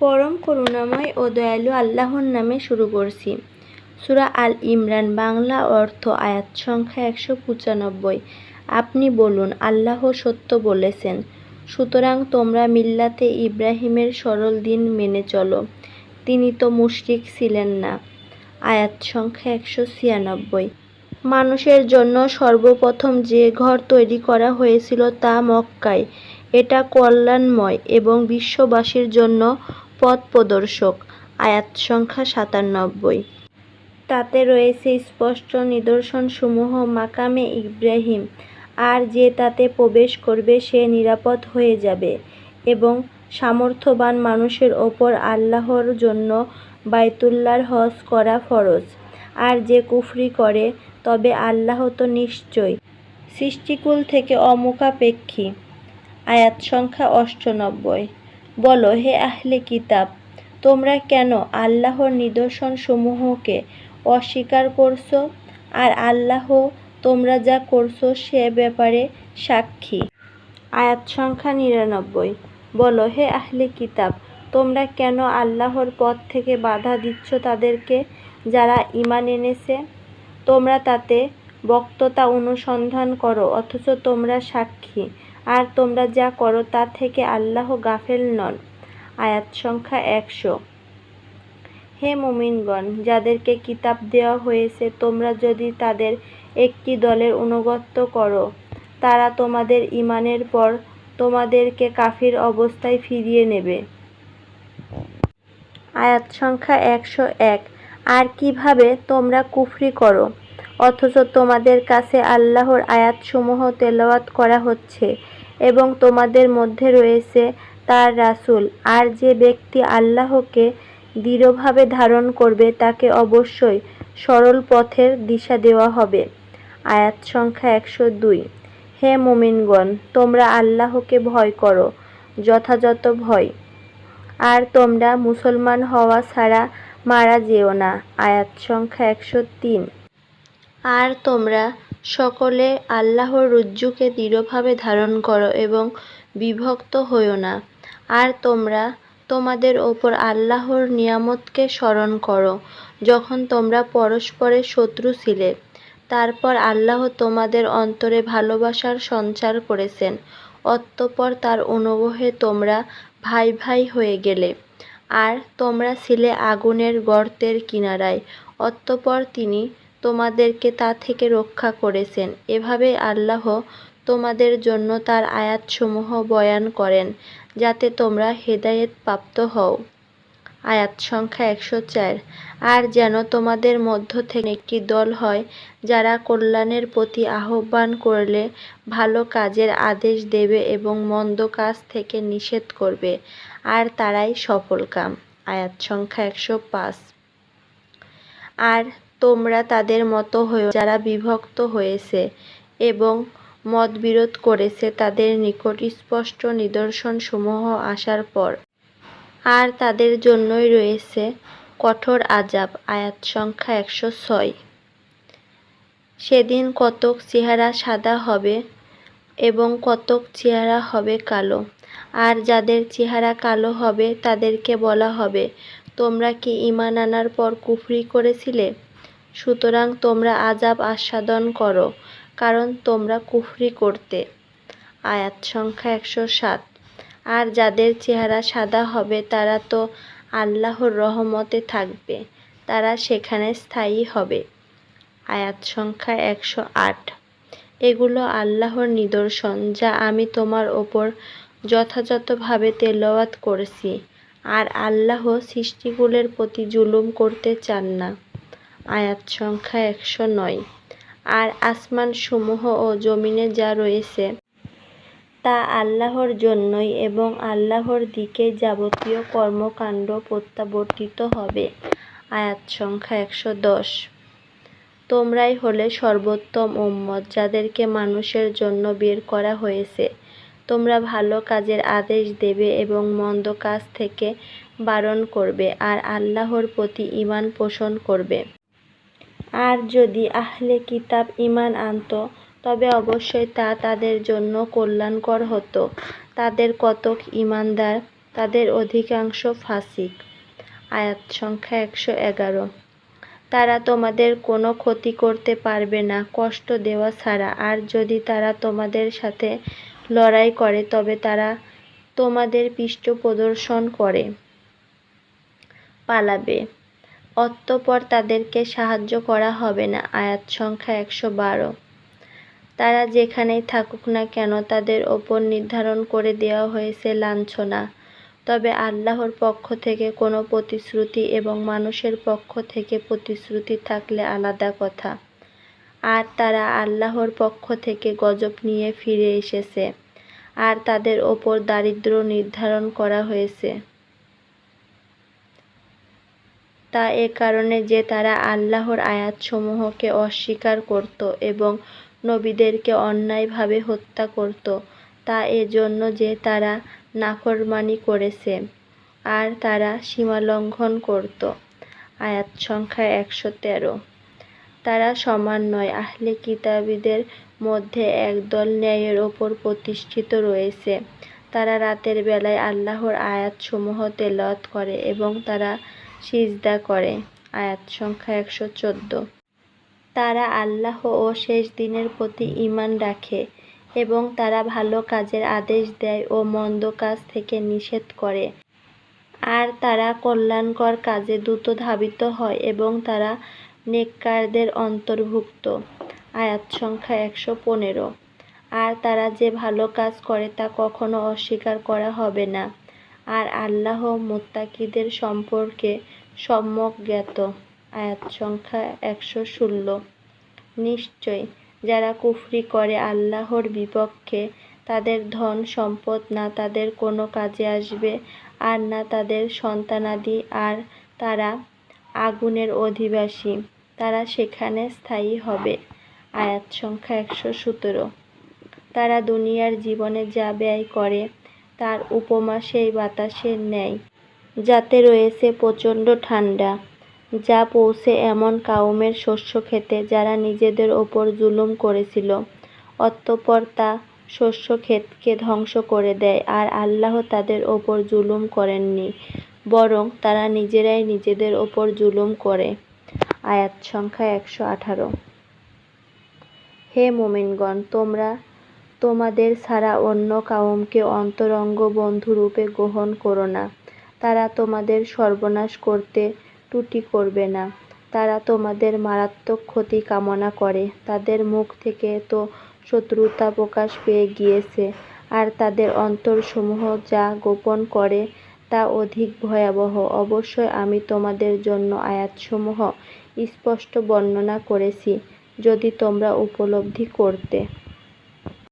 পরম করুণাময় ও দয়ালু আল্লাহর নামে শুরু করছি। সুরা আল ইমরান, বাংলা অর্থ, আয়াত সংখ্যা একশো পঁচানব্বই। আপনি বলুন, আল্লাহ সত্য বলেছেন। সুতরাং তোমরা মিল্লাতে ইব্রাহিমের সরল দিন মেনে চলো। তিনি তো মুশরিক ছিলেন না। আয়াত সংখ্যা একশো ছিয়ানব্বই। মানুষের জন্য সর্বপ্রথম যে ঘর তৈরি করা হয়েছিল তা মক্কায়। এটা কল্যাণময় এবং বিশ্ববাসীর জন্য পথ প্রদর্শক আয়াত সংখ্যা সাতানব্বই। তাতে রয়েছে স্পষ্ট নিদর্শনসমূহ, মাকামে ইব্রাহিম। আর যে তাতে প্রবেশ করবে, সে নিরাপদ হয়ে যাবে এবং সামর্থ্যবান মানুষের ওপর আল্লাহর জন্য বায়তুল্লার হজ করা ফরজ। আর যে কুফরি করে, তবে আল্লাহ তো নিশ্চয় সৃষ্টিকুল থেকে অমুখাপেক্ষী। আয়াত সংখ্যা অষ্টানব্বই। বলো, হে আহলে কিতাব, তোমরা কেন আল্লাহর নিদর্শনসমূহকে অস্বীকার করছ? আর আল্লাহ তোমরা যা করছ সে ব্যাপারে সাক্ষী। আয়াত সংখ্যা নিরানব্বই। বলো, হে আহলে কিতাব, তোমরা কেন আল্লাহর পথ থেকে বাধা দিচ্ছ তাদেরকে যারা ঈমান এনেছে? তোমরা তাতে বক্ততা অনুসন্ধান করো, অথচ তোমরা সাক্ষী। আর তোমরা যা করো তা থেকে আল্লাহ গাফেল নন। আয়াত সংখ্যা একশো। হে মুমিনগণ, যাদেরকে কিতাব দেওয়া হয়েছে, তোমরা যদি তাদের একটি দলের অনুগত্য করো, তারা তোমাদের ঈমানের পর তোমাদেরকে কাফির অবস্থায় ফিরিয়ে নেবে। আয়াত সংখ্যা একশো এক। আর কীভাবে তোমরা কুফরি করো? অথচ তোমাদের কাছে আল্লাহর আয়াতসমূহ তেলাওয়াত করা হচ্ছে। এবং তোমাদের মধ্যে রয়েছে তার রাসূল। আর যে ব্যক্তি আল্লাহকে দৃঢ়ভাবে ধারণ করবে, তাকে অবশ্যই সরল পথের দিশা দেওয়া হবে। আয়াত সংখ্যা একশো দুই। হে মোমিনগণ, তোমরা আল্লাহকে ভয় করো, যথাযথ ভয়। আর তোমরা মুসলমান হওয়া ছাড়া মারা যেও না। আয়াত সংখ্যা একশো তিন। আর তোমরা সকলে আল্লাহর রুজ্জুকে দৃঢ়ভাবে ধারণ করো এবং বিভক্ত হইও না। আর তোমরা তোমাদের ওপর আল্লাহর নিয়ামতকে স্মরণ করো, যখন তোমরা পরস্পরের শত্রু ছিলে। তারপর আল্লাহ তোমাদের অন্তরে ভালোবাসার সঞ্চার করেছেন। অতঃপর তার অনুগ্রহে তোমরা ভাই ভাই হয়ে গেলে। আর তোমরা ছিলে আগুনের গর্তের কিনারায়। অতঃপর তিনি তোমাদেরকে তা থেকে রক্ষা করেছেন। এভাবে আল্লাহ তোমাদের জন্য তার আয়াতসমূহ বয়ান করেন, যাতে তোমরা হেদায়েত প্রাপ্ত হও। আয়াত সংখ্যা একশো চার। আর যেন তোমাদের মধ্য থেকে একটি দল হয়, যারা কল্যাণের প্রতি আহ্বান করলে ভালো কাজের আদেশ দেবে এবং মন্দ কাজ থেকে নিষেধ করবে, আর তারাই সফলকাম আয়াত সংখ্যা একশো পাঁচ। আর তোমরা তাদের মতো হয়েও যারা বিভক্ত হয়েছে এবং মতবিরোধ করেছে তাদের নিকট স্পষ্ট নিদর্শনসমূহ আসার পর আর তাদের জন্যই রয়েছে কঠোর আজাব আয়াত সংখ্যা একশো ছয়। সেদিন কতক চেহারা সাদা হবে এবং কতক চেহারা হবে কালো, আর যাদের চেহারা কালো হবে তাদেরকে বলা হবে, তোমরা কি ঈমান আনার পর কুফরি করেছিলে? সুতরাং তোমরা আজাব আস্বাদন করো, কারণ তোমরা কুফরি করতে। আয়াত সংখ্যা একশো সাত। আর যাদের চেহারা সাদা হবে, তারা তো আল্লাহর রহমতে থাকবে, তারা সেখানে স্থায়ী হবে। আয়াত সংখ্যা একশো আট। এগুলো আল্লাহর নিদর্শন, যা আমি তোমার ওপর যথাযথভাবে তেলাওয়াত করেছি। আর আল্লাহ সৃষ্টিগুলোর প্রতি জুলুম করতে চান না। আয়াত সংখ্যা একশো নয়। আর আসমানসমূহ ও জমিনে যা রয়েছে, তা আল্লাহর জন্যই এবং আল্লাহর দিকে যাবতীয় কর্মকাণ্ড প্রত্যাবর্তিত হবে। আয়াত সংখ্যা একশো দশ। তোমরাই হলে সর্বোত্তম উম্মত যাদেরকে মানুষের জন্য বের করা হয়েছে। তোমরা ভালো কাজের আদেশ দেবে এবং মন্দ কাজ থেকে বারণ করবে আর আল্লাহর প্রতি ঈমান পোষণ করবে। আর যদি আহলে কিতাব ইমান আনত, তবে অবশ্যই তা তাদের জন্য কল্যাণকর হতো। তাদের কতক ইমানদার তাদের অধিকাংশ ফাসিক। আয়াত সংখ্যা একশো এগারো। তারা তোমাদের কোনো ক্ষতি করতে পারবে না, কষ্ট দেওয়া ছাড়া। আর যদি তারা তোমাদের সাথে লড়াই করে, তবে তারা তোমাদের পৃষ্ঠ প্রদর্শন করে। পালাবে। অতঃপর তাদেরকে সাহায্য করা হবে না। আয়াত সংখ্যা একশো বারো। তারা যেখানেই থাকুক না কেন তাদের ওপর নির্ধারণ করে দেওয়া হয়েছে লাঞ্ছনা। তবে আল্লাহর পক্ষ থেকে কোনো প্রতিশ্রুতি এবং মানুষের পক্ষ থেকে প্রতিশ্রুতি থাকলে আলাদা কথা। আর তারা আল্লাহর পক্ষ থেকে গজব নিয়ে ফিরে এসেছে। আর তাদের ওপর দারিদ্র নির্ধারণ করা হয়েছে। তা এ কারণে যে তারা আল্লাহর আয়াতসমূহকে অস্বীকার করত এবং নবীদেরকে অন্যায়ভাবে হত্যা করত, তা এজন্য যে তারা নাফরমানি করেছে আর তারা সীমালঙ্ঘন করত। আয়াত সংখ্যা একশো তেরো। তারা সমান নয়, আহলে কিতাবীদের মধ্যে একদল ন্যায়ের ওপর প্রতিষ্ঠিত রয়েছে। তারা রাতের বেলায় আল্লাহর আয়াতসমূহ তেলাওয়াত করে এবং তারা সিজদা করে, আয়াত সংখ্যা একশো চোদ্দ। তারা আল্লাহ ও শেষ দিনের প্রতি ঈমান রাখে এবং তারা ভালো কাজের আদেশ দেয় ও মন্দ কাজ থেকে নিষেধ করে। আর তারা কল্যাণকর কাজে দ্রুত ধাবিত হয় এবং তারা নেককারদের অন্তর্ভুক্ত, আয়াত সংখ্যা একশো পনেরো। আর তারা যে ভালো কাজ করে তা কখনো অস্বীকার করা হবে না। আর আল্লাহ মোত্তাকিদের সম্পর্কে সম্যক জ্ঞাত। আয়াত সংখ্যা একশো ষোলো। নিশ্চয় যারা কুফরি করে আল্লাহর বিপক্ষে, তাদের ধন সম্পদ না তাদের কোনো কাজে আসবে আর না তাদের সন্তানাদি আর তারা আগুনের অধিবাসী, তারা সেখানে স্থায়ী হবে। আয়াত সংখ্যা একশো সতেরো। তারা দুনিয়ার জীবনে যা ব্যয় করে তার উপমা সেই বাতাসের ন্যায়, যাতে রয়েছে প্রচণ্ড ঠান্ডা যা পৌঁছে এমন কাউমের শস্য খেতে যারা নিজেদের ওপর জুলুম করেছিল। অতঃপর তা শস্য ক্ষেতকে ধ্বংস করে দেয় আর আল্লাহ তাদের ওপর জুলুম করেননি, বরং তারা নিজেরাই নিজেদের ওপর জুলুম করে। আয়াত সংখ্যা একশো আঠারো। হে মোমিনগণ, তোমরা তোমাদের ছাড়া অন্য কাউমকে অন্তরঙ্গ বন্ধুরূপে গ্রহণ করো না। তারা তোমাদের সর্বনাশ করতে ত্রুটি করবে না। তারা তোমাদের মারাত্মক ক্ষতি কামনা করে। তাদের মুখ থেকে তো শত্রুতা প্রকাশ পেয়ে গিয়েছে। আর তাদের অন্তরসমূহ যা গোপন করে তা অধিক ভয়াবহ। অবশ্যই আমি তোমাদের জন্য আয়াতসমূহ স্পষ্ট বর্ণনা করেছি, যদি তোমরা উপলব্ধি করতে।